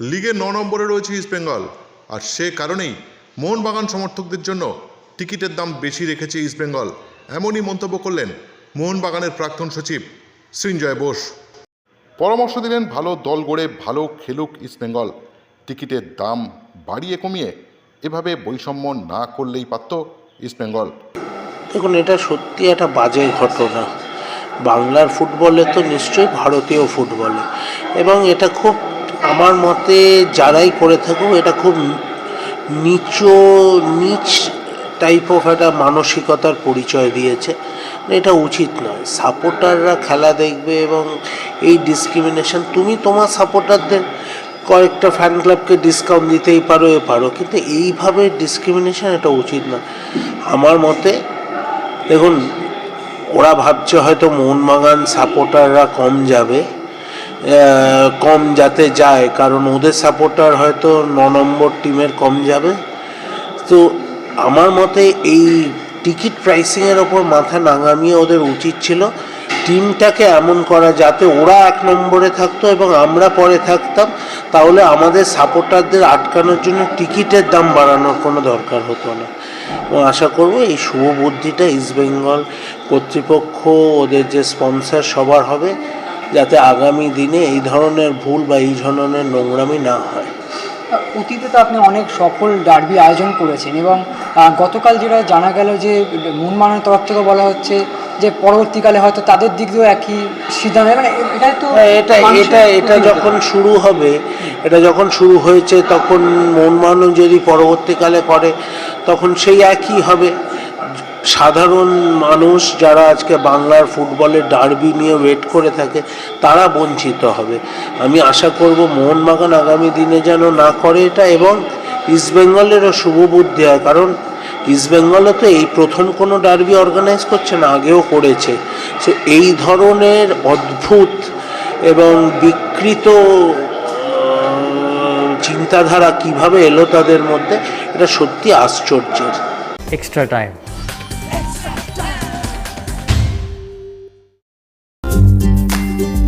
লিগে ন নম্বরে রয়েছে ইস্টবেঙ্গল আর সে কারণেই মোহনবাগান সমর্থকদের জন্য টিকিটের দাম বেশি রেখেছে ইস্টবেঙ্গল এমনই মন্তব্য করলেন মোহনবাগানের প্রাক্তন সচিব সৃঞ্জয় বোস। পরামর্শ দিলেন ভালো দল গড়ে ভালো খেলুক ইস্টবেঙ্গল টিকিটের দাম বাড়িয়ে কমিয়ে এভাবে বৈষম্য না করলেই পারত ইস্টবেঙ্গল দেখুন এটা সত্যি একটা বাজে ঘটনা। বাংলার ফুটবলে তো নিশ্চয়ই ভারতীয় ফুটবলে। এবং এটা খুব আমার মতে যারাই করে থাকুক, এটা খুব নিচ নিচ টাইপ অফ একটা মানসিকতার পরিচয় দিয়েছে। এটা উচিত নয়। সাপোর্টাররা খেলা দেখবে এবং এই ডিসক্রিমিনেশন তুমি তোমার সাপোর্টারদের কয়েকটা ফ্যান ক্লাবকে ডিসকাউন্ট দিতেই পারো, এ পারো, কিন্তু এইভাবে ডিসক্রিমিনেশন এটা উচিত না আমার মতে, দেখুন, ওরা ভাবছে হয়তো মোহনবাগান সাপোর্টাররা কম যাবে। কম যাতে যায়, কারণ ওদের সাপোর্টার হয়তো ন নম্বর টিমের কম যাবে। তো আমার মতে এই টিকিট প্রাইসিংয়ের ওপর মাথা নাঙামিয়ে ওদের উচিত ছিল টিমটাকে এমন করা যাতে ওরা এক নম্বরে থাকতো এবং আমরা পরে থাকতাম। তাহলে আমাদের সাপোর্টারদের আটকানোর জন্য টিকিটের দাম বাড়ানোর কোনো দরকার হতো না। এবং আশা করব এই শুভ বুদ্ধিটা ইস্টবেঙ্গল কর্তৃপক্ষ ওদের যে স্পন্সর সবার হবে। যাতে আগামী দিনে এই ধরনের ভুল বা এই ধরনের নোংরামি না হয়। অতীতে তো আপনি অনেক সফল ডার্বি আয়োজন করেছেন এবং গতকাল যেটা জানা গেল যে মুনমানের তরফ থেকে বলা হচ্ছে যে পরবর্তীকালে হয়তো তাদের দিক দিয়েও একই সিদ্ধান্ত মানে এটা তো হ্যাঁ, এটা এটা এটা যখন শুরু হবে এটা যখন শুরু হয়েছে তখন মনমানব যদি পরবর্তীকালে করে তখন সেই একই হবে। সাধারণ মানুষ যারা আজকে বাংলার ফুটবলের ডার্বি নিয়ে ওয়েট করে থাকে, তারা বঞ্চিত হবে। আমি আশা করব মোহনবাগান আগামী দিনে যেন না করে এটা এবং ইস্টবেঙ্গলেরও শুভ বুদ্ধি হয়, কারণ ইস্টবেঙ্গলও তো এই প্রথম কোনো ডার্বি অর্গানাইজ করছে না, আগেও করেছে। সো এই ধরনের অদ্ভুত এবং বিকৃত চিন্তাধারা কীভাবে এলো তাদের মধ্যে, এটা সত্যি আশ্চর্যের। Extra time.